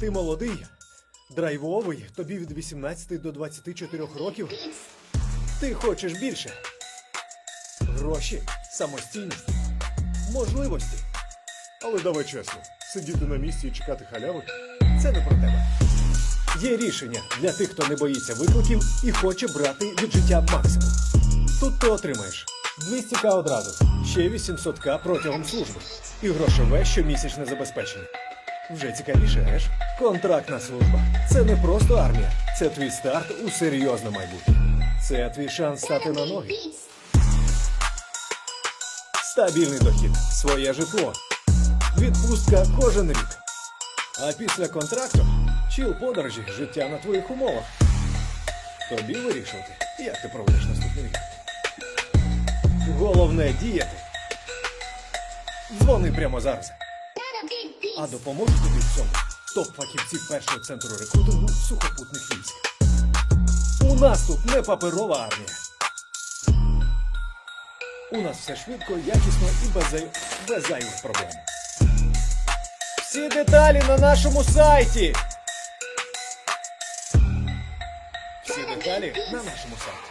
Ти молодий, драйвовий, тобі від 18 до 24 років. Ти хочеш більше. Гроші, самостійність, можливості. Але давай чесно, сидіти на місці і чекати халяви це не про тебе. Є рішення для тих, хто не боїться викликів і хоче брати від життя максимум. Тут ти отримаєш 200к одразу, ще 800к протягом служби і грошове щомісячне забезпечення. Вже цікавіше, геш? Контрактна служба. Це не просто армія, це твій старт у серйозне майбутнє. Це твій шанс стати на ноги. Стабільний дохід, своє житло, відпустка кожен рік. А після контракту чіл подорожі, життя на твоїх умовах. Тобі вирішувати, як ти проведеш наступний рік. Головне діяти. Дзвони прямо зараз. А допоможуть тобі в цьому топ фахівці першого центру рекрутингу сухопутних військ. У нас тут не паперова армія. У нас все швидко, якісно і без, без зайвих проблем. Всі деталі на нашому сайті. Всі деталі на нашому сайті.